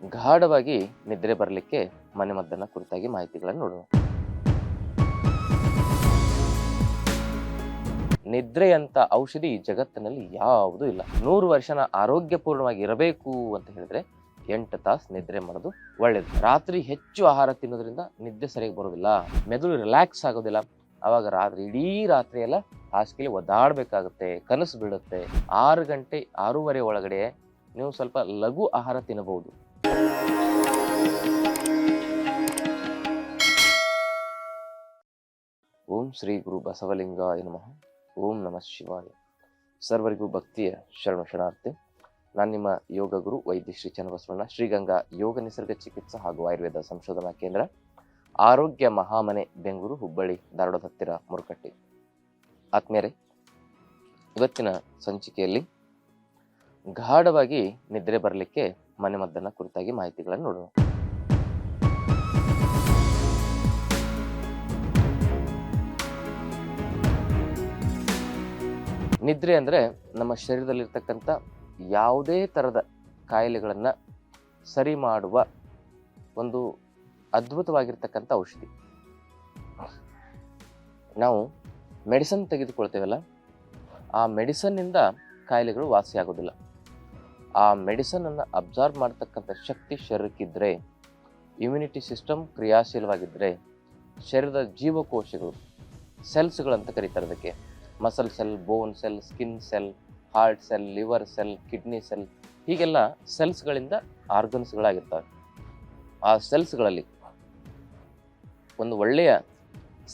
ಗಾಢವಾಗಿ ನಿದ್ರೆ ಬರಲಿಕ್ಕೆ ಮನೆಮದ್ದನ್ನ ಕುರಿತಾಗಿ ಮಾಹಿತಿಗಳನ್ನು ನೋಡೋಣ. ನಿದ್ರೆಯಂತ ಔಷಧಿ ಜಗತ್ತಿನಲ್ಲಿ ಯಾವುದೂ ಇಲ್ಲ. ನೂರು ವರ್ಷನ ಆರೋಗ್ಯಪೂರ್ಣವಾಗಿ ಇರಬೇಕು ಅಂತ ಹೇಳಿದ್ರೆ ಎಂಟು ತಾಸು ನಿದ್ರೆ ಮಾಡೋದು ಒಳ್ಳೇದು. ರಾತ್ರಿ ಹೆಚ್ಚು ಆಹಾರ ತಿನ್ನೋದ್ರಿಂದ ನಿದ್ದೆ ಸರಿಯಾಗಿ ಬರೋದಿಲ್ಲ. ಮೆದುಳು ರಿಲ್ಯಾಕ್ಸ್ ಆಗೋದಿಲ್ಲ. ಅವಾಗ ರಾತ್ರಿ ಇಡೀ ರಾತ್ರಿ ಎಲ್ಲ ಹಾಸಿಗೆಲಿ ಒದ್ದಾಡಬೇಕಾಗುತ್ತೆ, ಕನಸು ಬೀಳುತ್ತೆ. ಆರು ಗಂಟೆ ಆರೂವರೆ ಒಳಗಡೆ ನೀವು ಸ್ವಲ್ಪ ಲಘು ಆಹಾರ ತಿನ್ನಬಹುದು. ಓಂ ಶ್ರೀ ಗುರು ಬಸವಲಿಂಗಾಯ ನಮಃ. ಓಂ ನಮಃ ಶಿವಾಯ. ಸರ್ವರಿಗೂ ಭಕ್ತಿಯ ಶರಣ ಶರಣಾರ್ಥಿ. ನಾನು ನಿಮ್ಮ ಯೋಗ ಗುರು ವೈದ್ಯ ಶ್ರೀ ಚನ್ನಬಸವಣ್ಣ, ಶ್ರೀಗಂಗಾ ಯೋಗ ನಿಸರ್ಗ ಚಿಕಿತ್ಸಾ ಹಾಗೂ ಆಯುರ್ವೇದ ಸಂಶೋಧನಾ ಕೇಂದ್ರ, ಆರೋಗ್ಯ ಮಹಾಮನೆ, ಬೆಂಗಳೂರು, ಹುಬ್ಬಳ್ಳಿ, ಧಾರವಾಡದ ಹತ್ತಿರ ಮುರುಕಟ್ಟಿ. ಆತ್ಮೀಯರೇ, ಇವತ್ತಿನ ಸಂಚಿಕೆಯಲ್ಲಿ ಗಾಢವಾಗಿ ನಿದ್ರೆ ಬರಲಿಕ್ಕೆ ಮನೆಮದ್ದನ್ನ ಕುರಿತಾಗಿ ಮಾಹಿತಿಗಳನ್ನು ನೋಡೋಣ. ನಿದ್ರೆ ಅಂದರೆ ನಮ್ಮ ಶರೀರದಲ್ಲಿರ್ತಕ್ಕಂಥ ಯಾವುದೇ ಥರದ ಕಾಯಿಲೆಗಳನ್ನು ಸರಿ ಮಾಡುವ ಒಂದು ಅದ್ಭುತವಾಗಿರ್ತಕ್ಕಂಥ ಔಷಧಿ. ನಾವು ಮೆಡಿಸನ್ ತೆಗೆದುಕೊಳ್ತೇವಲ್ಲ, ಆ ಮೆಡಿಸನ್ನಿಂದ ಕಾಯಿಲೆಗಳು ವಾಸಿಯಾಗೋದಿಲ್ಲ ಆ ಮೆಡಿಸನನ್ನು ಅಬ್ಸಾರ್ಬ್ ಮಾಡ್ತಕ್ಕಂಥ ಶಕ್ತಿ ಶರೀರಕ್ಕಿದ್ದರೆ ಇಮ್ಯುನಿಟಿ ಸಿಸ್ಟಮ್ ಕ್ರಿಯಾಶೀಲವಾಗಿದ್ದರೆ ಶರೀರದ ಜೀವಕೋಶಗಳು, ಸೆಲ್ಸ್ಗಳಂತ ಕರೀತಾರೆ ಅದಕ್ಕೆ. Muscle cell, bone cell, skin cell, heart cell, liver cell, kidney cell ಹೀಗೆಲ್ಲ ಸೆಲ್ಸ್ಗಳಿಂದ ಆರ್ಗನ್ಸ್ಗಳಾಗಿರ್ತವೆ. ಆ ಸೆಲ್ಸ್ಗಳಲ್ಲಿ ಒಂದು ಒಳ್ಳೆಯ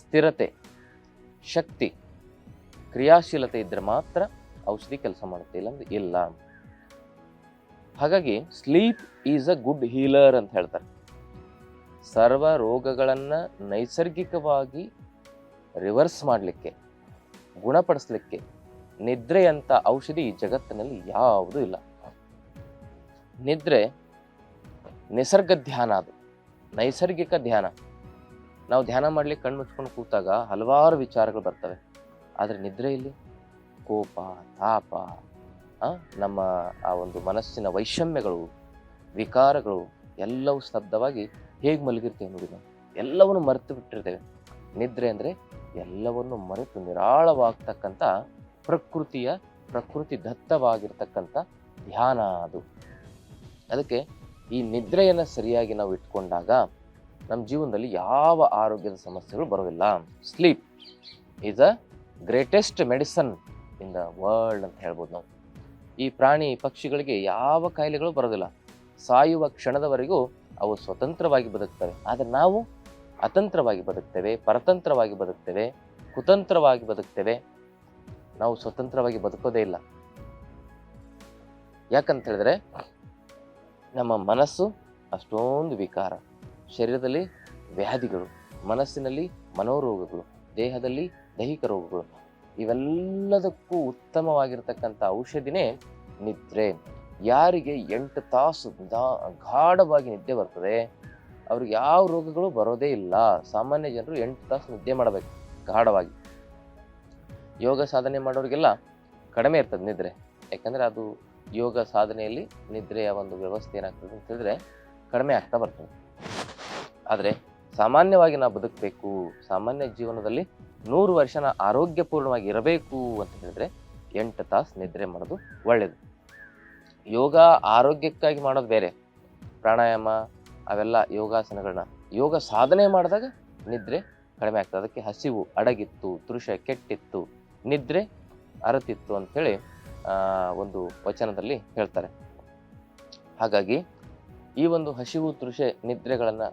ಸ್ಥಿರತೆ, ಶಕ್ತಿ, ಕ್ರಿಯಾಶೀಲತೆ ಇದ್ದರೆ ಮಾತ್ರ ಔಷಧಿ ಕೆಲಸ ಮಾಡುತ್ತೆ, ಇಲ್ಲಂದ್ರೆ ಇಲ್ಲ. ಹಾಗಾಗಿ sleep is a good healer ಅಂತ ಹೇಳ್ತಾರೆ. ಸರ್ವ ರೋಗಗಳನ್ನು ನೈಸರ್ಗಿಕವಾಗಿ ರಿವರ್ಸ್ ಮಾಡಲಿಕ್ಕೆ ಗುಣಪಡಿಸ್ಲಿಕ್ಕೆ ನಿದ್ರೆಯಂಥ ಔಷಧಿ ಜಗತ್ತಿನಲ್ಲಿ ಯಾವುದೂ ಇಲ್ಲ. ನಿದ್ರೆ ನಿಸರ್ಗ ಧ್ಯಾನ ಅದು, ನೈಸರ್ಗಿಕ ಧ್ಯಾನ. ನಾವು ಧ್ಯಾನ ಮಾಡಲಿ ಕಣ್ಣು ಮುಚ್ಕೊಂಡು ಕೂತಾಗ ಹಲವಾರು ವಿಚಾರಗಳು ಬರ್ತವೆ. ಆದರೆ ನಿದ್ರೆಯಲ್ಲಿ ಕೋಪ, ತಾಪ ನಮ್ಮ ಆ ಒಂದು ಮನಸ್ಸಿನ ವೈಷಮ್ಯಗಳು, ವಿಕಾರಗಳು ಎಲ್ಲವೂ ಸ್ತಬ್ಧವಾಗಿ ಹೇಗೆ ಮಲಗಿರ್ತೇವೆ ನೋಡಿ ನಾವು. ಎಲ್ಲವನ್ನು ಮರೆತು ಬಿಟ್ಟಿರ್ತೇವೆ. ನಿದ್ರೆ ಅಂದರೆ ಎಲ್ಲವನ್ನು ಮರೆತು ನಿರಾಳವಾಗ್ತಕ್ಕಂಥ ಪ್ರಕೃತಿಯ ಪ್ರಕೃತಿ ದತ್ತವಾಗಿರ್ತಕ್ಕಂಥ ಧ್ಯಾನ ಅದು. ಅದಕ್ಕೆ ಈ ನಿದ್ರೆಯನ್ನು ಸರಿಯಾಗಿ ನಾವು ಇಟ್ಕೊಂಡಾಗ ನಮ್ಮ ಜೀವನದಲ್ಲಿ ಯಾವ ಆರೋಗ್ಯದ ಸಮಸ್ಯೆಗಳು ಬರೋದಿಲ್ಲ. Sleep is a greatest medicine in the world ಅಂತ ಹೇಳ್ಬೋದು ನಾವು. ಈ ಪ್ರಾಣಿ ಪಕ್ಷಿಗಳಿಗೆ ಯಾವ ಕಾಯಿಲೆಗಳು ಬರೋದಿಲ್ಲ. ಸಾಯುವ ಕ್ಷಣದವರೆಗೂ ಅವು ಸ್ವತಂತ್ರವಾಗಿ ಬದುಕ್ತವೆ. ಆದರೆ ನಾವು ಅತಂತ್ರವಾಗಿ ಬದುಕ್ತೇವೆ, ಪರತಂತ್ರವಾಗಿ ಬದುಕ್ತೇವೆ, ಕುತಂತ್ರವಾಗಿ ಬದುಕ್ತೇವೆ. ನಾವು ಸ್ವತಂತ್ರವಾಗಿ ಬದುಕೋದೇ ಇಲ್ಲ. ಯಾಕಂತ ಹೇಳಿದ್ರೆ ನಮ್ಮ ಮನಸ್ಸು ಅಷ್ಟೊಂದು ವಿಕಾರ. ಶರೀರದಲ್ಲಿ ವ್ಯಾಧಿಗಳು, ಮನಸ್ಸಿನಲ್ಲಿ ಮನೋರೋಗಗಳು, ದೇಹದಲ್ಲಿ ದೈಹಿಕ ರೋಗಗಳು, ಇವೆಲ್ಲದಕ್ಕೂ ಉತ್ತಮವಾಗಿರ್ತಕ್ಕಂಥ ಔಷಧಿನೇ ನಿದ್ರೆ. ಯಾರಿಗೆ ಎಂಟು ತಾಸು ದಾ- ಗಾಢವಾಗಿ ನಿದ್ದೆ ಬರ್ತದೆ ಅವ್ರಿಗೆ ಯಾವ ರೋಗಗಳು ಬರೋದೇ ಇಲ್ಲ. ಸಾಮಾನ್ಯ ಜನರು ಎಂಟು ತಾಸು ನಿದ್ದೆ ಮಾಡಬೇಕು, ಗಾಢವಾಗಿ. ಯೋಗ ಸಾಧನೆ ಮಾಡೋರಿಗೆಲ್ಲ ಕಡಿಮೆ ಇರ್ತದೆ ನಿದ್ರೆ. ಯಾಕಂದ್ರೆ ಅದು ಯೋಗ ಸಾಧನೆಯಲ್ಲಿ ನಿದ್ರೆಯ ಒಂದು ವ್ಯವಸ್ಥೆ ಏನಾಗ್ತದೆ ಅಂತ ಹೇಳಿದ್ರೆ ಕಡಿಮೆ ಆಗ್ತಾ ಬರ್ತದೆ. ಆದರೆ ಸಾಮಾನ್ಯವಾಗಿ ನಾವು ಬದುಕಬೇಕು, ಸಾಮಾನ್ಯ ಜೀವನದಲ್ಲಿ ನೂರು ವರ್ಷನ ಆರೋಗ್ಯಪೂರ್ಣವಾಗಿ ಇರಬೇಕು ಅಂತ ಹೇಳಿದ್ರೆ ಎಂಟು ತಾಸು ನಿದ್ರೆ ಮಾಡೋದು ಒಳ್ಳೆಯದು ಯೋಗ ಆರೋಗ್ಯಕ್ಕಾಗಿ ಮಾಡೋದು ಬೇರೆ. ಪ್ರಾಣಾಯಾಮ ಅವೆಲ್ಲ ಯೋಗಾಸನಗಳನ್ನ, ಯೋಗ ಸಾಧನೆ ಮಾಡಿದಾಗ ನಿದ್ರೆ ಕಡಿಮೆ ಆಗ್ತದೆ. ಅದಕ್ಕೆ ಹಸಿವು, ಅಡಗಿತ್ತು, ತೃಷ ಕೆಟ್ಟಿತ್ತು, ನಿದ್ರೆ ಅರತಿತ್ತು ಅಂಥೇಳಿ ಒಂದು ವಚನದಲ್ಲಿ ಹೇಳ್ತಾರೆ. ಹಾಗಾಗಿ ಈ ಒಂದು ಹಸಿವು, ತೃಷೆ, ನಿದ್ರೆಗಳನ್ನು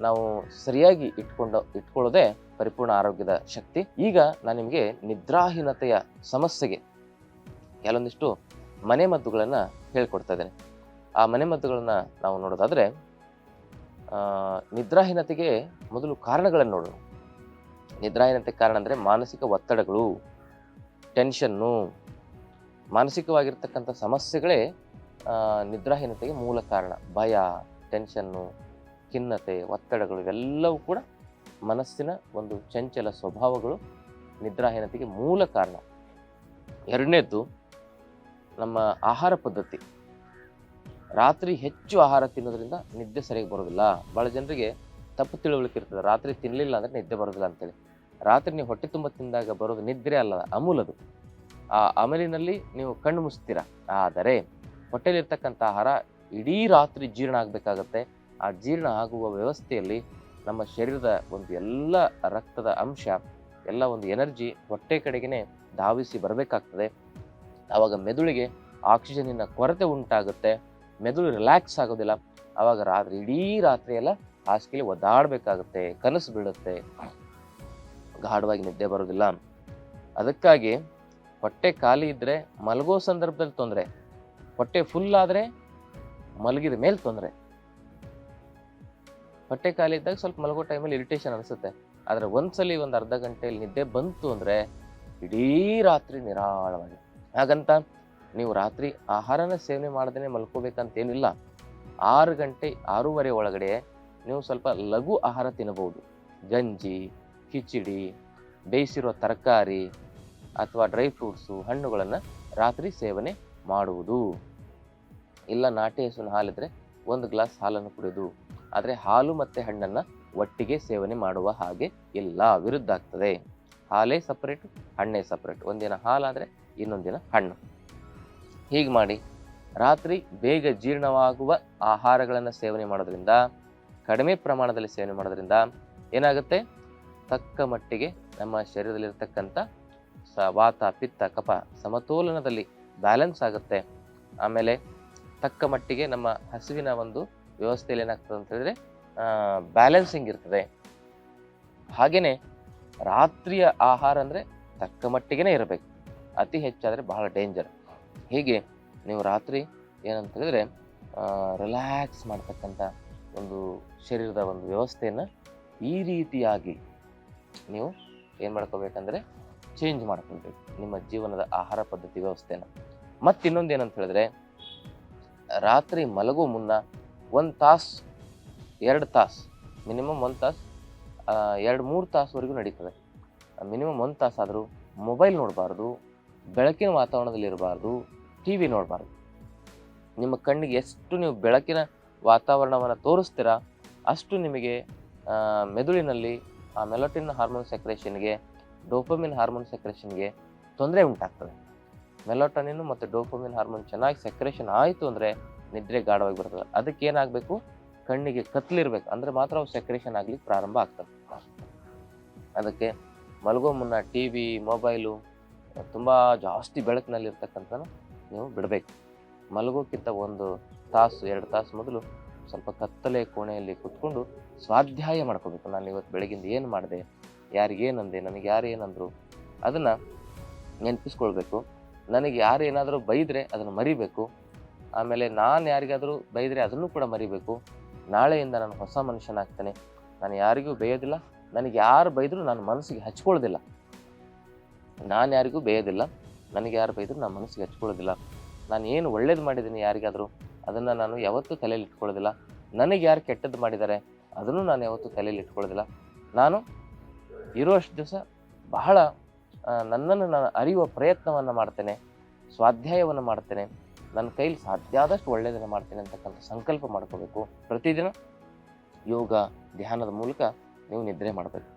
ನಾವು ಸರಿಯಾಗಿ ಇಟ್ಕೊಂಡು, ಇಟ್ಕೊಳ್ಳೋದೇ ಪರಿಪೂರ್ಣ ಆರೋಗ್ಯದ ಶಕ್ತಿ. ಈಗ ನಾನು ನಿಮಗೆ ನಿದ್ರಾಹೀನತೆಯ ಸಮಸ್ಯೆಗೆ ಕೆಲವೊಂದಿಷ್ಟು ಮನೆಮದ್ದುಗಳನ್ನು ಹೇಳ್ಕೊಡ್ತಾ ಇದ್ದೇನೆ. ಆ ಮನೆಮದ್ದುಗಳನ್ನು ನಾವು ನೋಡೋದಾದ್ರೆ ನಿದ್ರಾಹೀನತೆಗೆ ಮೊದಲು ಕಾರಣಗಳನ್ನು ನೋಡೋಣ. ನಿದ್ರಾಹೀನತೆ ಕಾರಣ ಅಂದರೆ ಮಾನಸಿಕ ಒತ್ತಡಗಳು ಟೆನ್ಷನ್ನು ಮಾನಸಿಕವಾಗಿರ್ತಕ್ಕಂಥ ಸಮಸ್ಯೆಗಳೇ ನಿದ್ರಾಹೀನತೆಗೆ ಮೂಲ ಕಾರಣ. ಭಯ ಟೆನ್ಷನ್ನು ಖಿನ್ನತೆ, ಒತ್ತಡಗಳು ಇವೆಲ್ಲವೂ ಕೂಡ ಮನಸ್ಸಿನ ಒಂದು ಚಂಚಲ ಸ್ವಭಾವಗಳು ನಿದ್ರಾಹೀನತೆಗೆ ಮೂಲ ಕಾರಣ. ಎರಡನೇದ್ದು, ನಮ್ಮ ಆಹಾರ ಪದ್ಧತಿ. ರಾತ್ರಿ ಹೆಚ್ಚು ಆಹಾರ ತಿನ್ನೋದ್ರಿಂದ ನಿದ್ದೆ ಸರಿಯಾಗಿ ಬರೋದಿಲ್ಲ. ಭಾಳ ಜನರಿಗೆ ತಪ್ಪು ತಿಳುವಳಿಕೆ ಇರ್ತದೆ. ರಾತ್ರಿ ತಿನ್ನಲಿಲ್ಲ ಅಂದರೆ ನಿದ್ದೆ ಬರೋದಿಲ್ಲ ಅಂತೇಳಿ. ರಾತ್ರಿ ನೀವು ಹೊಟ್ಟೆ ತುಂಬ ತಿಂದಾಗ ಬರೋದು ನಿದ್ರೆ ಅಲ್ಲ ಅಮೂಲದು ಆ ಅಮಲಿನಲ್ಲಿ ನೀವು ಕಣ್ಣು ಮುಚ್ತೀರ? ಆದರೆ ಹೊಟ್ಟೆಲಿರ್ತಕ್ಕಂಥ ಆಹಾರ ಇಡೀ ರಾತ್ರಿ ಜೀರ್ಣ ಆಗಬೇಕಾಗತ್ತೆ. ಆ ಜೀರ್ಣ ಆಗುವ ವ್ಯವಸ್ಥೆಯಲ್ಲಿ ನಮ್ಮ ಶರೀರದ ಒಂದು ಎಲ್ಲ ರಕ್ತದ ಅಂಶ, ಎಲ್ಲ ಒಂದು ಎನರ್ಜಿ ಹೊಟ್ಟೆ ಕಡೆಗೇ ಧಾವಿಸಿ ಬರಬೇಕಾಗ್ತದೆ. ಆವಾಗ ಮೆದುಳಿಗೆ ಆಕ್ಸಿಜನ್ನಿನ ಕೊರತೆ ಉಂಟಾಗುತ್ತೆ. ಮೆದುಳು ರಿಲ್ಯಾಕ್ಸ್ ಆಗೋದಿಲ್ಲ. ಆವಾಗ ರಾತ್ರಿ, ಇಡೀ ರಾತ್ರಿ ಎಲ್ಲ ಹಾಸಿಗೆಲಿ ಒದ್ದಾಡಬೇಕಾಗುತ್ತೆ, ಕನಸು ಬೀಳುತ್ತೆ. ಗಾಢವಾಗಿ ನಿದ್ದೆ ಬರೋದಿಲ್ಲ. ಅದಕ್ಕಾಗಿ ಹೊಟ್ಟೆ ಖಾಲಿ ಇದ್ದರೆ ಮಲಗೋ ಸಂದರ್ಭದಲ್ಲಿ ತೊಂದರೆ. ಹೊಟ್ಟೆ ಫುಲ್ ಆದ್ರೆ ಮಲಗಿದ ಮೇಲೆ ತೊಂದರೆ. ಹೊಟ್ಟೆ ಖಾಲಿ ಇದ್ದಾಗ ಸ್ವಲ್ಪ ಮಲಗೋ ಟೈಮಲ್ಲಿ ಇರಿಟೇಷನ್ ಅನಿಸುತ್ತೆ. ಆದರೆ ಒಂದ್ಸಲಿ ಒಂದು ಅರ್ಧ ಗಂಟೆಯಲ್ಲಿ ನಿದ್ದೆ ಬಂತು ಅಂದರೆ ಇಡೀ ರಾತ್ರಿ ನಿರಾಳವಾಗಿ. ಹಾಗಂತ ನೀವು ರಾತ್ರಿ ಆಹಾರನ ಸೇವನೆ ಮಾಡದೇನೆ ಮಲ್ಕೋಬೇಕಂತೇನಿಲ್ಲ. ಆರು ಗಂಟೆ, ಆರೂವರೆ ಒಳಗಡೆ ನೀವು ಸ್ವಲ್ಪ ಲಘು ಆಹಾರ ತಿನ್ನಬಹುದು. ಗಂಜಿ, ಕಿಚಡಿ ಬೇಯಿಸಿರುವ ತರಕಾರಿ ಅಥವಾ ಡ್ರೈ ಫ್ರೂಟ್ಸು, ಹಣ್ಣುಗಳನ್ನು ರಾತ್ರಿ ಸೇವನೆ ಮಾಡುವುದು. ಇಲ್ಲ ನಾಟಿ ಹಸುವಿನ ಹಾಲಿದ್ರೆ ಒಂದು ಗ್ಲಾಸ್ ಹಾಲನ್ನು ಕುಡಿಯೋದು ಆದರೆ ಹಾಲು ಮತ್ತು ಹಣ್ಣನ್ನು ಒಟ್ಟಿಗೆ ಸೇವನೆ ಮಾಡುವ ಹಾಗೆ ಇಲ್ಲ, ವಿರುದ್ಧ ಆಗ್ತದೆ. ಹಾಲೇ ಸಪ್ರೇಟು, ಹಣ್ಣೇ ಸಪ್ರೇಟ್. ಒಂದಿನ ಹಾಲಾದರೆ ಇನ್ನೊಂದಿನ ಹಣ್ಣು. ಹೀಗೆ ಮಾಡಿ, ರಾತ್ರಿ ಬೇಗ ಜೀರ್ಣವಾಗುವ ಆಹಾರಗಳನ್ನು ಸೇವನೆ ಮಾಡೋದ್ರಿಂದ, ಕಡಿಮೆ ಪ್ರಮಾಣದಲ್ಲಿ ಸೇವನೆ ಮಾಡೋದ್ರಿಂದ ಏನಾಗುತ್ತೆ? ತಕ್ಕ ಮಟ್ಟಿಗೆ ನಮ್ಮ ಶರೀರದಲ್ಲಿರ್ತಕ್ಕಂಥ ಸ, ವಾತ, ಪಿತ್ತ, ಕಫ ಸಮತೋಲನದಲ್ಲಿ ಬ್ಯಾಲೆನ್ಸ್ ಆಗುತ್ತೆ. ಆಮೇಲೆ ತಕ್ಕ ಮಟ್ಟಿಗೆ ನಮ್ಮ ಹಸುವಿನ ಒಂದು ವ್ಯವಸ್ಥೆಯಲ್ಲಿ ಏನಾಗ್ತದೆ ಅಂತ ಹೇಳಿದ್ರೆ ಬ್ಯಾಲೆನ್ಸಿಂಗ್ ಇರ್ತದೆ. ಹಾಗೆಯೇ ರಾತ್ರಿಯ ಆಹಾರ ಅಂದರೆ ತಕ್ಕ ಮಟ್ಟಿಗೆನೇ ಇರಬೇಕು. ಅತಿ ಹೆಚ್ಚಾದರೆ ಬಹಳ ಡೇಂಜರ್. ಹೀಗೆ ನೀವು ರಾತ್ರಿ ಏನಂತ ಹೇಳಿದ್ರೆ ರಿಲ್ಯಾಕ್ಸ್ ಮಾಡ್ತಕ್ಕಂಥ ಒಂದು ಶರೀರದ ಒಂದು ವ್ಯವಸ್ಥೆಯನ್ನು ಈ ರೀತಿಯಾಗಿ ನೀವು ಏನು ಮಾಡ್ಕೋಬೇಕಂದ್ರೆ ಚೇಂಜ್ ಮಾಡ್ಕೊಳ್ಬೇಕು. ನಿಮ್ಮ ಜೀವನದ ಆಹಾರ ಪದ್ಧತಿ ವ್ಯವಸ್ಥೆನ ಮತ್ತು ಇನ್ನೊಂದು ಏನಂತ ಹೇಳಿದ್ರೆ, ರಾತ್ರಿ ಮಲಗೋ ಮುನ್ನ ಒಂದು ತಾಸು, ಎರಡು ತಾಸು ಮಿನಿಮಮ್ ಒಂದು ತಾಸು ಎರಡು ಮೂರು ತಾಸುವರೆಗೂ ನಡೀತದೆ. ಮಿನಿಮಮ್ ಒಂದು ತಾಸಾದರೂ ಮೊಬೈಲ್ ನೋಡಬಾರ್ದು, ಬೆಳಕಿನ ವಾತಾವರಣದಲ್ಲಿ ಇರಬಾರ್ದು ಟಿ ವಿ ನೋಡಬಾರ್ದು. ನಿಮ್ಮ ಕಣ್ಣಿಗೆ ಎಷ್ಟು ನೀವು ಬೆಳಕಿನ ವಾತಾವರಣವನ್ನು ತೋರಿಸ್ತೀರಾ, ಅಷ್ಟು ನಿಮಗೆ ಮೆದುಳಿನಲ್ಲಿ ಆ ಮೆಲೋಟಿನ್ ಹಾರ್ಮೋನ್ ಸೆಕ್ರೇಷನ್ಗೆ ಡೋಪಮಿನ್ ಹಾರ್ಮೋನ್ ಸೆಕ್ರೇಷನ್ಗೆ ತೊಂದರೆ ಉಂಟಾಗ್ತದೆ. ಮೆಲೋಟನಿನು ಮತ್ತು ಡೋಪಮಿನ್ ಹಾರ್ಮೋನ್ ಚೆನ್ನಾಗಿ ಸೆಕ್ರೇಷನ್ ಆಯಿತು ಅಂದರೆ ನಿದ್ರೆ ಗಾಢವಾಗಿ ಬರ್ತದೆ. ಅದಕ್ಕೆ ಏನಾಗಬೇಕು? ಕಣ್ಣಿಗೆ ಕತ್ಲಿರ್ಬೇಕು ಅಂದರೆ ಮಾತ್ರ ಅವು ಸೆಕ್ರೇಷನ್ ಆಗಲಿಕ್ಕೆ ಪ್ರಾರಂಭ ಆಗ್ತದೆ ಅದಕ್ಕೆ ಮಲಗೋ ಮುನ್ನ ಟಿ ವಿ ಮೊಬೈಲು ತುಂಬ ಜಾಸ್ತಿ ಬೆಳಕಿನಲ್ಲಿರ್ತಕ್ಕಂಥ ನೀವು ಬಿಡಬೇಕು. ಮಲಗೋಕ್ಕಿಂತ ಒಂದು ತಾಸು, ಎರಡು ತಾಸು ಮೊದಲು ಸ್ವಲ್ಪ ಕತ್ತಲೆ ಕೋಣೆಯಲ್ಲಿ ಕುತ್ಕೊಂಡು ಸ್ವಾಧ್ಯಾಯ ಮಾಡ್ಕೋಬೇಕು. ನಾನು ಇವತ್ತು ಬೆಳಗಿಂದ ಏನು ಮಾಡಿದೆ, ಯಾರಿಗೇನಂದೆ, ನನಗೆ ಯಾರು ಏನಂದರು ಅದನ್ನು ನೆನಪಿಸ್ಕೊಳ್ಬೇಕು. ನನಗೆ ಯಾರು ಏನಾದರೂ ಬೈದರೆ ಅದನ್ನು ಮರಿಬೇಕು. ಆಮೇಲೆ ನಾನು ಯಾರಿಗಾದರೂ ಬೈದರೆ ಅದನ್ನು ಕೂಡ ಮರಿಬೇಕು. ನಾಳೆಯಿಂದ ನಾನು ಹೊಸ ಮನುಷ್ಯನಾಗ್ತೇನೆ. ನಾನು ಯಾರಿಗೂ ಬೇಯೋದಿಲ್ಲ. ನನಗೆ ಯಾರು ಬೈದರೂ ನಾನು ಮನಸ್ಸಿಗೆ ಹಚ್ಕೊಳ್ಳೋದಿಲ್ಲ ನಾನು ಯಾರಿಗೂ ಬೇಯೋದಿಲ್ಲ. ನನಗೆ ಯಾರು ಬೈದರೂ ನಮ್ಮ ಮನಸ್ಸಿಗೆ ಹಚ್ಕೊಳ್ಳೋದಿಲ್ಲ. ನಾನು ಏನು ಒಳ್ಳೇದು ಮಾಡಿದ್ದೀನಿ ಯಾರಿಗಾದರೂ, ಅದನ್ನು ನಾನು ಯಾವತ್ತೂ ತಲೆಯಲ್ಲಿ ಇಟ್ಕೊಳ್ಳೋದಿಲ್ಲ. ನನಗೆ ಯಾರು ಕೆಟ್ಟದ್ದು ಮಾಡಿದ್ದಾರೆ, ಅದನ್ನು ನಾನು ಯಾವತ್ತೂ ತಲೆಯಲ್ಲಿ ಇಟ್ಕೊಳ್ಳೋದಿಲ್ಲ. ನಾನು ಇರುವಷ್ಟು ದಿವಸ ಬಹಳ ನನ್ನನ್ನು ನಾನು ಅರಿಯುವ ಪ್ರಯತ್ನವನ್ನು ಮಾಡ್ತೇನೆ, ಸ್ವಾಧ್ಯಾಯವನ್ನು ಮಾಡ್ತೇನೆ. ನನ್ನ ಕೈಲಿ ಸಾಧ್ಯ ಆದಷ್ಟು ಒಳ್ಳೆಯದನ್ನು ಮಾಡ್ತೇನೆ ಅಂತಕ್ಕಂಥ ಸಂಕಲ್ಪ ಮಾಡ್ಕೋಬೇಕು. ಪ್ರತಿದಿನ ಯೋಗ ಧ್ಯಾನದ ಮೂಲಕ ನೀವು ನಿದ್ರೆ ಮಾಡಬೇಕು.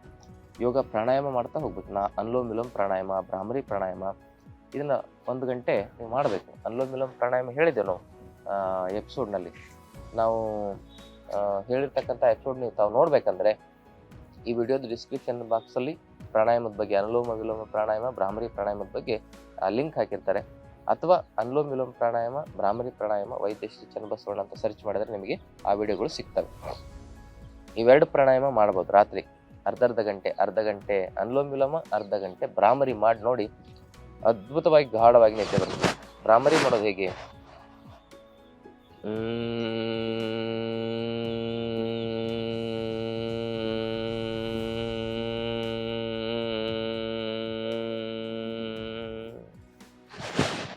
ಯೋಗ ಪ್ರಾಣಾಯಾಮ ಮಾಡ್ತಾ ಹೋಗ್ಬೇಕು. ನಾ ಅನ್ಲೋಮ್ ವಿಲೋಮ್ ಪ್ರಾಣಾಯಾಮ, ಭ್ರಾಮರಿ ಪ್ರಾಣಾಯಾಮ ಇದನ್ನ ಒಂದು ಗಂಟೆ ನೀವು ಮಾಡಬೇಕು. ಅಲ್ಲೊಂದು ವಿಲೋಮ್ ಪ್ರಾಣಾಯಾಮ ಹೇಳಿದ್ದೆ ನಾವು ಎಪಿಸೋಡ್ನಲ್ಲಿ ನಾವು ಹೇಳಿರ್ತಕ್ಕಂಥ ಎಪಿಸೋಡ್ ನೀವು ತಾವು ನೋಡ್ಬೇಕಂದ್ರೆ ಈ ವಿಡಿಯೋದ ಡಿಸ್ಕ್ರಿಪ್ಷನ್ ಬಾಕ್ಸಲ್ಲಿ ಪ್ರಾಣಾಯಾಮದ ಬಗ್ಗೆ, ಅನುಲೋಮ ವಿಲೋಮ ಪ್ರಾಣಾಯಾಮ, ಭ್ರಾಮರಿ ಪ್ರಾಣಾಯಾಮದ ಬಗ್ಗೆ ಲಿಂಕ್ ಹಾಕಿರ್ತಾರೆ. ಅಥವಾ ಅನುಲೋಮ ವಿಲೋಮ ಪ್ರಾಣಾಯಾಮ, ಭ್ರಾಮರಿ ಪ್ರಾಣಾಯಾಮ, ವೈದ್ಯ ಶ್ರೀ ಚನ್ನಬಸವಣ್ಣ ಅಂತ ಸರ್ಚ್ ಮಾಡಿದ್ರೆ ನಿಮಗೆ ಆ ವಿಡಿಯೋಗಳು ಸಿಗ್ತವೆ. ಇವೆರಡು ಪ್ರಾಣಾಯಾಮ ಮಾಡ್ಬೋದು ರಾತ್ರಿ. ಅರ್ಧ ಅರ್ಧ ಗಂಟೆ ಅರ್ಧ ಗಂಟೆ ಅನುಲೋಮ ವಿಲೋಮ, ಅರ್ಧ ಗಂಟೆ ಭ್ರಾಮರಿ ಮಾಡಿ ನೋಡಿ ಅದ್ಭುತವಾಗಿ ಗಾಢವಾಗಿ ನಿದ್ದೆ ಬರುತ್ತೆ ಭ್ರಾಮರಿ ಮಾಡೋದು ಹೇಗೆ?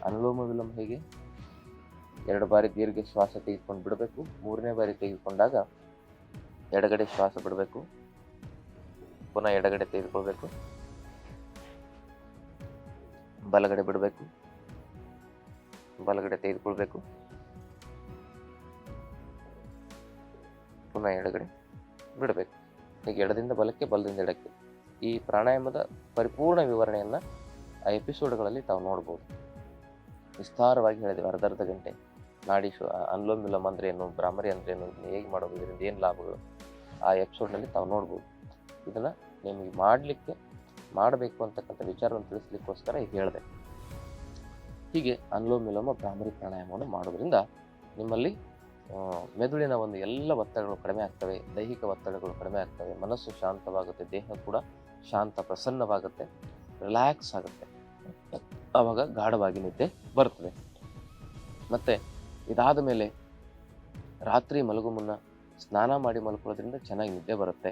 ಅನುಲೋಮ ವಿಲೋಮ ಹೇಗೆ? ಎರಡು ಬಾರಿ ದೀರ್ಘ ಶ್ವಾಸ ತೆಗೆದುಕೊಂಡು ಬಿಡಬೇಕು. ಮೂರನೇ ಬಾರಿ ತೆಗೆದುಕೊಂಡಾಗ ಎಡಗಡೆ ಶ್ವಾಸ ಬಿಡಬೇಕು. ಪುನಃ ಎಡಗಡೆ ತೆಗೆದುಕೊಳ್ಬೇಕು. ಬಲಗಡೆ ಬಿಡಬೇಕು. ಬಲಗಡೆ ತೆಗೆದುಕೊಳ್ಬೇಕು. ಪುನಃ ಎಡಗಡೆ ಬಿಡಬೇಕು. ಹೀಗೆ ಎಡದಿಂದ ಬಲಕ್ಕೆ, ಬಲದಿಂದ ಎಡಕ್ಕೆ. ಈ ಪ್ರಾಣಾಯಾಮದ ಪರಿಪೂರ್ಣ ವಿವರಣೆಯನ್ನು ಆ ಎಪಿಸೋಡ್ಗಳಲ್ಲಿ ತಾವು ನೋಡ್ಬೋದು. ವಿಸ್ತಾರವಾಗಿ ಹೇಳಿದೆವು ಅರ್ಧ ಅರ್ಧ ಗಂಟೆ. ನಾಡಿ ಅನ್ಲೋಮ್ ವಿಲೋಮ್ ಅಂದ್ರೆ ಏನು, ಭ್ರಾಮರಿ ಅಂದ್ರೆ ಏನು ಹೇಗೆ ಮಾಡೋದು, ಇದರಿಂದ ಏನು ಲಾಭಗಳು, ಆ ಎಪಿಸೋಡ್ನಲ್ಲಿ ತಾವು ನೋಡ್ಬೋದು. ಇದನ್ನು ನಿಮಗೆ ಮಾಡಲಿಕ್ಕೆ ಮಾಡಬೇಕು ಅಂತಕ್ಕಂಥ ವಿಚಾರವನ್ನು ತಿಳಿಸ್ಲಿಕ್ಕೋಸ್ಕರ ಹೇಳಿದೆ. ಹೀಗೆ ಅನ್ಲೋಮ್ ವಿಲೋಮ ಭ್ರಾಮರಿ ಪ್ರಾಣಾಯಾಮವನ್ನು ಮಾಡೋದ್ರಿಂದ ನಿಮ್ಮಲ್ಲಿ ಮೆದುಳಿನ ಒಂದು ಎಲ್ಲ ಒತ್ತಡಗಳು ಕಡಿಮೆ ಆಗ್ತವೆ, ದೈಹಿಕ ಒತ್ತಡಗಳು ಕಡಿಮೆ ಆಗ್ತವೆ, ಮನಸ್ಸು ಶಾಂತವಾಗುತ್ತೆ, ದೇಹ ಕೂಡ ಶಾಂತ ಪ್ರಸನ್ನವಾಗುತ್ತೆ, ರಿಲ್ಯಾಕ್ಸ್ ಆಗುತ್ತೆ. ಆವಾಗ ಗಾಢವಾಗಿ ನಿದ್ದೆ ಬರ್ತದೆ ಮತ್ತೆ ಇದಾದ ಮೇಲೆ ರಾತ್ರಿ ಮಲಗು ಮುನ್ನ ಸ್ನಾನ ಮಾಡಿ ಮಲ್ಕೊಳ್ಳೋದ್ರಿಂದ ಚೆನ್ನಾಗಿ ನಿದ್ದೆ ಬರುತ್ತೆ.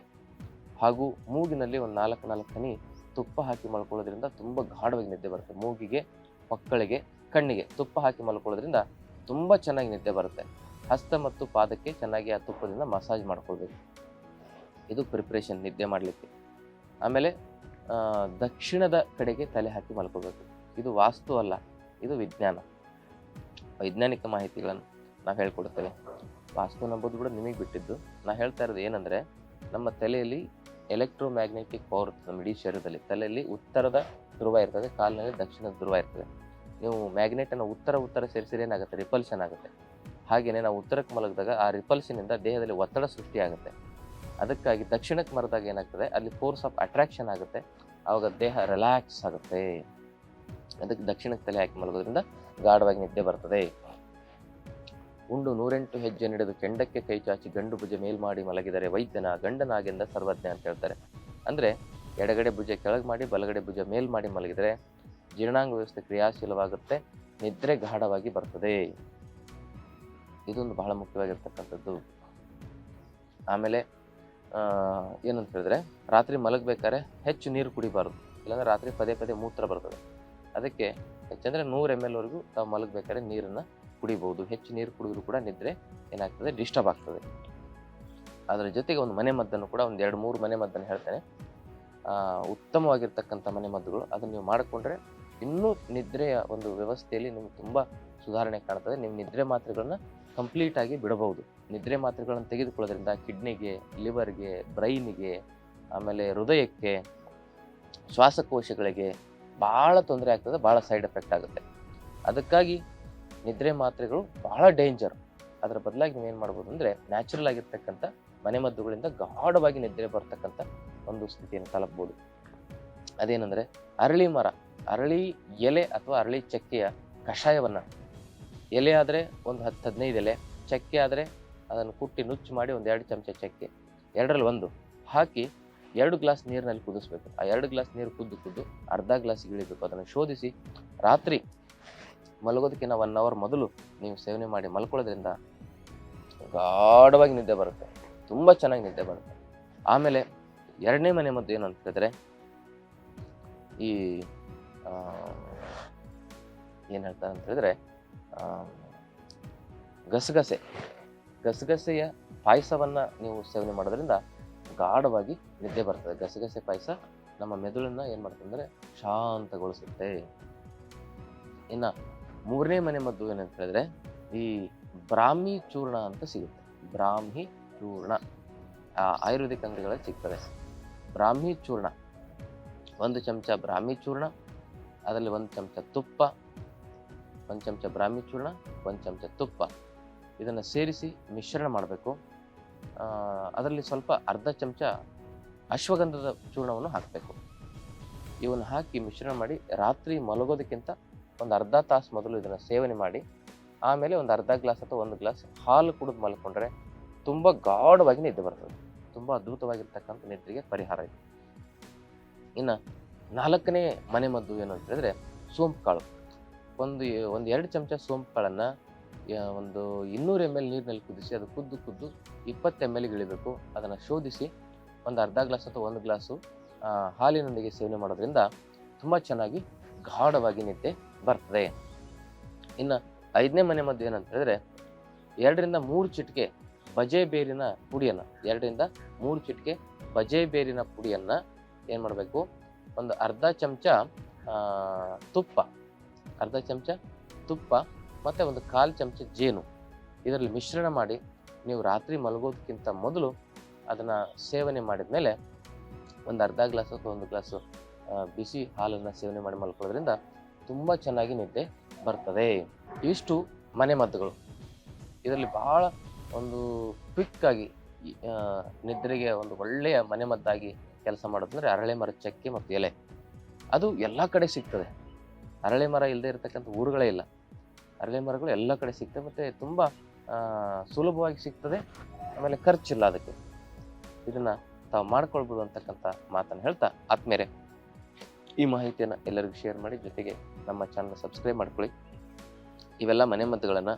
ಹಾಗೂ ಮೂಗಿನಲ್ಲಿ ಒಂದು ನಾಲ್ಕು ನಾಲ್ಕು ಹನಿ ತುಪ್ಪ ಹಾಕಿ ಮಲ್ಕೊಳ್ಳೋದ್ರಿಂದ ತುಂಬ ಗಾಢವಾಗಿ ನಿದ್ದೆ ಬರುತ್ತೆ. ಮೂಗಿಗೆ, ಮಕ್ಕಳಿಗೆ, ಕಣ್ಣಿಗೆ ತುಪ್ಪ ಹಾಕಿ ಮಲ್ಕೊಳ್ಳೋದ್ರಿಂದ ತುಂಬ ಚೆನ್ನಾಗಿ ನಿದ್ದೆ ಬರುತ್ತೆ. ಹಸ್ತ ಮತ್ತು ಪಾದಕ್ಕೆ ಚೆನ್ನಾಗಿ ಆ ತುಪ್ಪದಿಂದ ಮಸಾಜ್ ಮಾಡ್ಕೊಳ್ಬೇಕು. ಇದು ಪ್ರಿಪ್ರೇಷನ್ ನಿದ್ದೆ ಮಾಡಲಿಕ್ಕೆ. ಆಮೇಲೆ ದಕ್ಷಿಣದ ಕಡೆಗೆ ತಲೆ ಹಾಕಿ ಮಲ್ಕೋಬೇಕು ಇದು ವಾಸ್ತು ಅಲ್ಲ, ಇದು ವಿಜ್ಞಾನ. ವೈಜ್ಞಾನಿಕ ಮಾಹಿತಿಗಳನ್ನು ನಾವು ಹೇಳ್ಕೊಡ್ತೇವೆ. ವಾಸ್ತು ನಂಬೋದು ಕೂಡ ನಿಮಗೆ ಬಿಟ್ಟಿದ್ದು. ನಾ ಹೇಳ್ತಾ ಇರೋದು ಏನಂದರೆ, ನಮ್ಮ ತಲೆಯಲ್ಲಿ ಎಲೆಕ್ಟ್ರೋಮ್ಯಾಗ್ನೆಟಿಕ್ ಪವರ್ ನಮ್ಮ ಇಡೀ ಶರೀರದಲ್ಲಿ. ತಲೆಯಲ್ಲಿ ಉತ್ತರದ ಧ್ರುವ ಇರ್ತದೆ, ಕಾಲಿನಲ್ಲಿ ದಕ್ಷಿಣದ ಧ್ರುವ ಇರ್ತದೆ. ನೀವು ಮ್ಯಾಗ್ನೆಟನ್ನು ಉತ್ತರ ಉತ್ತರ ಸೇರಿಸಿದ್ರೆ ಏನಾಗುತ್ತೆ? ರಿಪಲ್ಷನ್ ಆಗುತ್ತೆ. ಹಾಗೆಯೇ ನಾವು ಉತ್ತರಕ್ಕೆ ಮಲಗಿದಾಗ ಆ ರಿಪಲ್ಷನಿಂದ ದೇಹದಲ್ಲಿ ಒತ್ತಡ ಸೃಷ್ಟಿಯಾಗುತ್ತೆ ಅದಕ್ಕಾಗಿ ದಕ್ಷಿಣಕ್ಕೆ ಮರದಾಗ ಏನಾಗ್ತದೆ? ಅಲ್ಲಿ ಫೋರ್ಸ್ ಆಫ್ ಅಟ್ರಾಕ್ಷನ್ ಆಗುತ್ತೆ. ಆವಾಗ ದೇಹ ರಿಲ್ಯಾಕ್ಸ್ ಆಗುತ್ತೆ. ಅದಕ್ಕೆ ದಕ್ಷಿಣಕ್ಕೆ ತಲೆ ಹಾಕಿ ಮಲಗೋದ್ರಿಂದ ಗಾಢವಾಗಿ ನಿದ್ದೆ ಬರ್ತದೆ. ಉಂಡು ನೂರೆಂಟು ಹೆಜ್ಜೆ ನಡೆದು ಕೆಂಡಕ್ಕೆ ಕೈ ಚಾಚಿ ಗಂಡು ಭುಜ ಮೇಲ್ಮಾಡಿ ಮಲಗಿದರೆ ವೈದ್ಯನ ಗಂಡನಾಗೆಂದ ಸರ್ವಜ್ಞ ಅಂತ ಹೇಳ್ತಾರೆ. ಅಂದ್ರೆ ಎಡಗಡೆ ಭುಜ ಕೆಳಗೆ ಮಾಡಿ ಬಲಗಡೆ ಭುಜ ಮೇಲ್ ಮಾಡಿ ಮಲಗಿದರೆ ಜೀರ್ಣಾಂಗ ವ್ಯವಸ್ಥೆ ಕ್ರಿಯಾಶೀಲವಾಗುತ್ತೆ, ನಿದ್ರೆ ಗಾಢವಾಗಿ ಬರ್ತದೆ. ಇದೊಂದು ಬಹಳ ಮುಖ್ಯವಾಗಿರ್ತಕ್ಕಂಥದ್ದು. ಆಮೇಲೆ ಏನಂತ ಹೇಳಿದ್ರೆ ರಾತ್ರಿ ಮಲಗಬೇಕಾದ್ರೆ ಹೆಚ್ಚು ನೀರು ಕುಡಿಬಾರ್ದು, ಇಲ್ಲಾಂದ್ರೆ ರಾತ್ರಿ ಪದೇ ಪದೇ ಮೂತ್ರ ಬರ್ತದೆ. ಅದಕ್ಕೆ ಹೆಚ್ಚಂದ್ರೆ ನೂರು ಎಂ ಎಲ್ವರೆಗೂ ತಾವು ಮಲಗಬೇಕಾದ್ರೆ ನೀರನ್ನು ಕುಡಿಬಹುದು ಹೆಚ್ಚು ನೀರು ಕುಡಿದ್ರು ಕೂಡ ನಿದ್ರೆ ಏನಾಗ್ತದೆ ಡಿಸ್ಟರ್ಬ್ ಆಗ್ತದೆ. ಅದರ ಜೊತೆಗೆ ಒಂದು ಮನೆ ಮದ್ದನ್ನು ಕೂಡ ಒಂದು ಎರಡು ಮೂರು ಮನೆ ಮದ್ದನ್ನು ಹೇಳ್ತೇನೆ. ಉತ್ತಮವಾಗಿರ್ತಕ್ಕಂಥ ಮನೆ ಮದ್ದುಗಳು, ಅದನ್ನು ನೀವು ಮಾಡಿಕೊಂಡ್ರೆ ಇನ್ನೂ ನಿದ್ರೆಯ ಒಂದು ವ್ಯವಸ್ಥೆಯಲ್ಲಿ ನಿಮ್ಗೆ ತುಂಬ ಸುಧಾರಣೆ ಕಾಣ್ತದೆ. ನಿಮ್ಮ ನಿದ್ರೆ ಮಾತ್ರೆಗಳನ್ನ ಕಂಪ್ಲೀಟ್ ಆಗಿ ಬಿಡಬಹುದು. ನಿದ್ರೆ ಮಾತ್ರೆಗಳನ್ನು ತೆಗೆದುಕೊಳ್ಳೋದ್ರಿಂದ ಕಿಡ್ನಿಗೆ, ಲಿವರ್ಗೆ, ಬ್ರೈನಿಗೆ, ಆಮೇಲೆ ಹೃದಯಕ್ಕೆ, ಶ್ವಾಸಕೋಶಗಳಿಗೆ ಭಾಳ ತೊಂದರೆ ಆಗ್ತದೆ ಭಾಳ ಸೈಡ್ ಎಫೆಕ್ಟ್ ಆಗುತ್ತೆ. ಅದಕ್ಕಾಗಿ ನಿದ್ರೆ ಮಾತ್ರೆಗಳು ಬಹಳ ಡೇಂಜರ್ ಅದರ ಬದಲಾಗಿ ನೀವೇನು ಮಾಡ್ಬೋದು ಅಂದರೆ ನ್ಯಾಚುರಲ್ ಆಗಿರ್ತಕ್ಕಂಥ ಮನೆಮದ್ದುಗಳಿಂದ ಗಾಢವಾಗಿ ನಿದ್ರೆ ಬರ್ತಕ್ಕಂಥ ಒಂದು ಸ್ಥಿತಿಯನ್ನು ತಲುಪ್ಬೋದು. ಅದೇನೆಂದರೆ ಅರಳಿ ಮರ, ಅರಳಿ ಎಲೆ ಅಥವಾ ಅರಳಿ ಚಕ್ಕೆಯ ಕಷಾಯವನ್ನು, ಎಲೆ ಆದರೆ ಒಂದು ಹತ್ತು ಹದಿನೈದು ಎಲೆ, ಚಕ್ಕೆ ಆದರೆ ಅದನ್ನು ಕುಟ್ಟಿ ನುಚ್ಚು ಮಾಡಿ ಒಂದು ಎರಡು ಚಮಚ ಚಕ್ಕೆ, ಎರಡರಲ್ಲಿ ಒಂದು ಹಾಕಿ ಎರಡು ಗ್ಲಾಸ್ ನೀರಿನಲ್ಲಿ ಕುದಿಸ್ಬೇಕು. ಆ ಎರಡು ಗ್ಲಾಸ್ ನೀರು ಕುದ್ದು ಕುದ್ದು ಅರ್ಧ ಗ್ಲಾಸ್ ಇಳಿಬೇಕು. ಅದನ್ನು ಶೋಧಿಸಿ ರಾತ್ರಿ ಮಲಗೋದಕ್ಕಿಂತ ಒನ್ ಅವರ್ ಮೊದಲು ನೀವು ಸೇವನೆ ಮಾಡಿ ಮಲ್ಕೊಳ್ಳೋದ್ರಿಂದ ಗಾಢವಾಗಿ ನಿದ್ದೆ ಬರುತ್ತೆ. ತುಂಬ ಚೆನ್ನಾಗಿ ನಿದ್ದೆ ಬರುತ್ತೆ. ಆಮೇಲೆ ಎರಡನೇ ಮನೆ ಮದ್ದು ಏನು ಅಂತ ಹೇಳಿದ್ರೆ ಈ ಏನು ಹೇಳ್ತಾರೆ ಅಂತ ಹೇಳಿದ್ರೆ ಗಸಗಸೆ. ಗಸಗಸೆಯ ಪಾಯಸವನ್ನು ನೀವು ಸೇವನೆ ಮಾಡೋದ್ರಿಂದ ಗಾಢವಾಗಿ ನಿದ್ದೆ ಬರ್ತದೆ. ಗಸಗಸೆ ಪಾಯಸ ನಮ್ಮ ಮೆದುಳನ್ನು ಏನು ಮಾಡ್ತಂದರೆ ಶಾಂತಗೊಳಿಸುತ್ತೆ. ಇನ್ನು ಮೂರನೇ ಮನೆ ಮದ್ದು ಏನಂತ ಹೇಳಿದ್ರೆ ಈ ಬ್ರಾಹ್ಮಿ ಚೂರ್ಣ ಅಂತ ಸಿಗುತ್ತೆ. ಬ್ರಾಹ್ಮಿ ಚೂರ್ಣ. ಆಯುರ್ವೇದಿಕ್ ಅಂಗಡಿಗಳಲ್ಲಿ ಸಿಗ್ತದೆ. ಬ್ರಾಹ್ಮಿ ಚೂರ್ಣ. ಒಂದು ಚಮಚ ಬ್ರಾಹ್ಮಿ ಚೂರ್ಣ, ಅದರಲ್ಲಿ ಒಂದು ಚಮಚ ತುಪ್ಪ, ಒಂದು ಚಮಚ ಬ್ರಾಹ್ಮಿ ಚೂರ್ಣ, ಒಂದು ಚಮಚ ತುಪ್ಪ. ಇದನ್ನು ಸೇರಿಸಿ ಮಿಶ್ರಣ ಮಾಡಬೇಕು. ಅದರಲ್ಲಿ ಸ್ವಲ್ಪ ಅರ್ಧ ಚಮಚ ಅಶ್ವಗಂಧದ ಚೂರ್ಣವನ್ನು ಹಾಕಬೇಕು. ಇವನ್ನು ಹಾಕಿ ಮಿಶ್ರಣ ಮಾಡಿ ರಾತ್ರಿ ಮಲಗೋದಕ್ಕಿಂತ ಒಂದು ಅರ್ಧ ತಾಸು ಮೊದಲು ಇದನ್ನು ಸೇವನೆ ಮಾಡಿ, ಆಮೇಲೆ ಒಂದು ಅರ್ಧ ಗ್ಲಾಸ್ ಅಥವಾ ಒಂದು ಗ್ಲಾಸ್ ಹಾಲು ಕುಡಿದು ಮಲ್ಕೊಂಡ್ರೆ ತುಂಬ ಗಾಢವಾಗಿ ನಿದ್ದೆ ಬರ್ತದೆ. ತುಂಬ ಅದ್ಭುತವಾಗಿರ್ತಕ್ಕಂಥ ನಿದ್ರೆಗೆ ಪರಿಹಾರ ಇದೆ. ಇನ್ನು ನಾಲ್ಕನೇ ಮನೆ ಮದ್ದು ಏನು ಅಂತ ಹೇಳಿದ್ರೆ ಸೋಂಪು ಕಾಳು ಒಂದು ಒಂದು ಎರಡು ಚಮಚ ಸೋಂಪು ಕಾಳನ್ನು ಒಂದು ಇನ್ನೂರು ಎಂ ಎಲ್ ನೀರಿನಲ್ಲಿ ಕುದಿಸಿ ಅದು ಕುದ್ದು ಕುದ್ದು ಇಪ್ಪತ್ತು ಎಂ ಎಲ್ಗೆ ಇಳಿಬೇಕು. ಅದನ್ನು ಶೋಧಿಸಿ ಒಂದು ಅರ್ಧ ಗ್ಲಾಸ್ ಅಥವಾ ಒಂದು ಗ್ಲಾಸು ಹಾಲಿನೊಂದಿಗೆ ಸೇವನೆ ಮಾಡೋದ್ರಿಂದ ತುಂಬ ಚೆನ್ನಾಗಿ ಗಾಢವಾಗಿ ನಿದ್ದೆ ಬರ್ತದೆ. ಇನ್ನು ಐದನೇ ಮನೆ ಮದ್ದು ಏನಂತ ಹೇಳಿದ್ರೆ, ಎರಡರಿಂದ ಮೂರು ಚಿಟಿಕೆ ಬಜೆ ಬೇರಿನ ಪುಡಿಯನ್ನು, ಎರಡರಿಂದ ಮೂರು ಚಿಟಿಕೆ ಬಜೆ ಬೇರಿನ ಪುಡಿಯನ್ನು ಏನು ಮಾಡಬೇಕು? ಒಂದು ಅರ್ಧ ಚಮಚ ತುಪ್ಪ, ಅರ್ಧ ಚಮಚ ತುಪ್ಪ ಮತ್ತು ಒಂದು ಕಾಲು ಚಮಚ ಜೇನು ಇದರಲ್ಲಿ ಮಿಶ್ರಣ ಮಾಡಿ ನೀವು ರಾತ್ರಿ ಮಲಗೋದಕ್ಕಿಂತ ಮೊದಲು ಅದನ್ನು ಸೇವನೆ ಮಾಡಿದ ಮೇಲೆ ಒಂದು ಅರ್ಧ ಗ್ಲಾಸ್ ಅಥವಾ ಒಂದು ಗ್ಲಾಸು ಬಿಸಿ ಹಾಲನ್ನು ಸೇವನೆ ಮಾಡಿ ಮಲ್ಕೊಳ್ಳೋದ್ರಿಂದ ತುಂಬ ಚೆನ್ನಾಗಿ ನಿದ್ದೆ ಬರ್ತದೆ. ಇಷ್ಟು ಮನೆಮದ್ದುಗಳು ಇದರಲ್ಲಿ ಬಹಳ ಒಂದು ಕ್ವಿಕ್ ಆಗಿ ನಿದ್ರೆಗೆ ಒಂದು ಒಳ್ಳೆಯ ಮನೆಮದ್ದಾಗಿ ಕೆಲಸ ಮಾಡೋದಂದ್ರೆ ಅರಳೆ ಮರ, ಚಕ್ಕೆ ಮತ್ತು ಎಲೆ. ಅದು ಎಲ್ಲ ಕಡೆ ಸಿಗ್ತದೆ. ಅರಳೆ ಮರ ಇಲ್ಲದೆ ಇರತಕ್ಕಂಥ ಊರುಗಳೇ ಇಲ್ಲ. ಅರಳೆ ಮರಗಳು ಎಲ್ಲ ಕಡೆ ಸಿಗ್ತವೆ ಮತ್ತು ತುಂಬ ಸುಲಭವಾಗಿ ಸಿಗ್ತದೆ. ಆಮೇಲೆ ಖರ್ಚಿಲ್ಲ ಅದಕ್ಕೆ. ಇದನ್ನು ತಾವು ಮಾಡ್ಕೊಳ್ಬೋದು ಅಂತಕ್ಕಂಥ ಮಾತನ್ನು ಹೇಳ್ತಾ ಆದ್ಮೇಲೆ ಈ ಮಾಹಿತಿಯನ್ನು ಎಲ್ಲರಿಗೂ ಶೇರ್ ಮಾಡಿ ಜೊತೆಗೆ ನಮ್ಮ ಚಾನಲ್ ಸಬ್ಸ್ಕ್ರೈಬ್ ಮಾಡ್ಕೊಳ್ಳಿ. ಇವೆಲ್ಲ ಮನೆಮದ್ದುಗಳನ್ನು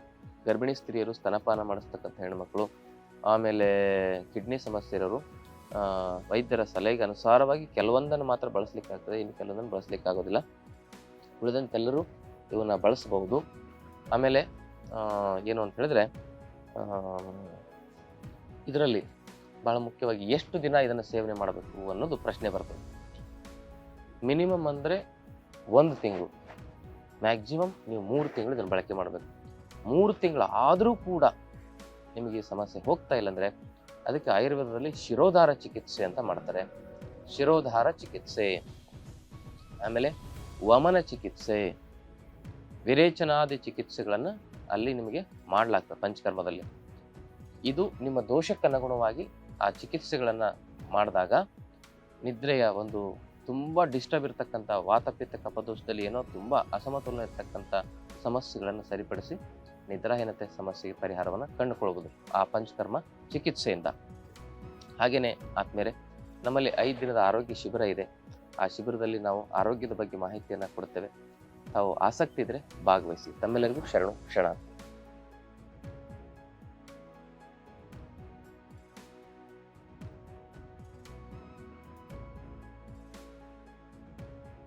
ಗರ್ಭಿಣಿ ಸ್ತ್ರೀಯರು ಸ್ತನಪಾನ ಮಾಡಿಸ್ತಕ್ಕಂಥ ಹೆಣ್ಮಕ್ಳು, ಆಮೇಲೆ ಕಿಡ್ನಿ ಸಮಸ್ಯೆ ಇರೋರು ವೈದ್ಯರ ಸಲಹೆಗೆ ಅನುಸಾರವಾಗಿ ಕೆಲವೊಂದನ್ನು ಮಾತ್ರ ಬಳಸಲಿಕ್ಕಾಗ್ತದೆ, ಇನ್ನು ಕೆಲವೊಂದನ್ನು ಬಳಸಲಿಕ್ಕಾಗೋದಿಲ್ಲ. ಉಳಿದಂತೆಲ್ಲರೂ ಇವನ್ನ ಬಳಸಬಹುದು. ಆಮೇಲೆ ಏನು ಅಂತ ಹೇಳಿದ್ರೆ ಇದರಲ್ಲಿ ಬಹಳ ಮುಖ್ಯವಾಗಿ ಎಷ್ಟು ದಿನ ಇದನ್ನು ಸೇವನೆ ಮಾಡಬೇಕು ಅನ್ನೋದು ಪ್ರಶ್ನೆ ಬರ್ತದೆ. ಮಿನಿಮಮ್ ಅಂದರೆ ಒಂದು ತಿಂಗಳು. ಮ್ಯಾಕ್ಸಿಮಮ್ ನೀವು ಮೂರು ತಿಂಗಳು ಇದನ್ನು ಬಳಕೆ ಮಾಡಬೇಕು. ಮೂರು ತಿಂಗಳು ಆದರೂ ಕೂಡ ನಿಮಗೆ ಸಮಸ್ಯೆ ಹೋಗ್ತಾ ಇಲ್ಲ ಅಂದರೆ ಅದಕ್ಕೆ ಆಯುರ್ವೇದದಲ್ಲಿ ಶಿರೋಧಾರ ಚಿಕಿತ್ಸೆ ಅಂತ ಮಾಡ್ತಾರೆ. ಶಿರೋಧಾರ ಚಿಕಿತ್ಸೆ. ಆಮೇಲೆ ವಮನ ಚಿಕಿತ್ಸೆ. ವಿರೇಚನಾದಿ ಚಿಕಿತ್ಸೆಗಳನ್ನು ಅಲ್ಲಿ ನಿಮಗೆ ಮಾಡಲಾಗ್ತದೆ ಪಂಚಕರ್ಮದಲ್ಲಿ. ಇದು ನಿಮ್ಮ ದೋಷಕ್ಕನುಗುಣವಾಗಿ ಆ ಚಿಕಿತ್ಸೆಗಳನ್ನು ಮಾಡಿದಾಗ ನಿದ್ರೆಯ ಒಂದು ತುಂಬ ಡಿಸ್ಟರ್ಬ್ ಇರತಕ್ಕಂಥ ವಾತಪಿತ್ತ ಕಪದೋಷದಲ್ಲಿ ಏನೋ ತುಂಬ ಅಸಮತೋಲನ ಇರತಕ್ಕಂಥ ಸಮಸ್ಯೆಗಳನ್ನು ಸರಿಪಡಿಸಿ ನಿದ್ರಾಹೀನತೆ ಸಮಸ್ಯೆಗೆ ಪರಿಹಾರವನ್ನು ಕಂಡುಕೊಳ್ಬೋದು. ಆ ಪಂಚಕರ್ಮ ಚಿಕಿತ್ಸೆಯಿಂದ. ಹಾಗೆಯೇ ಆದ್ಮೇಲೆ ನಮ್ಮಲ್ಲಿ ಐದು ದಿನದ ಆರೋಗ್ಯ ಶಿಬಿರ ಇದೆ. ಆ ಶಿಬಿರದಲ್ಲಿ ನಾವು ಆರೋಗ್ಯದ ಬಗ್ಗೆ ಮಾಹಿತಿಯನ್ನು ಕೊಡ್ತೇವೆ. ತಾವು ಆಸಕ್ತಿ ಇದ್ದರೆ ಭಾಗವಹಿಸಿ. ತಮ್ಮೆಲ್ಲರಿಗೂ ಶರಣು ಶರಣಾರ್ಥಿ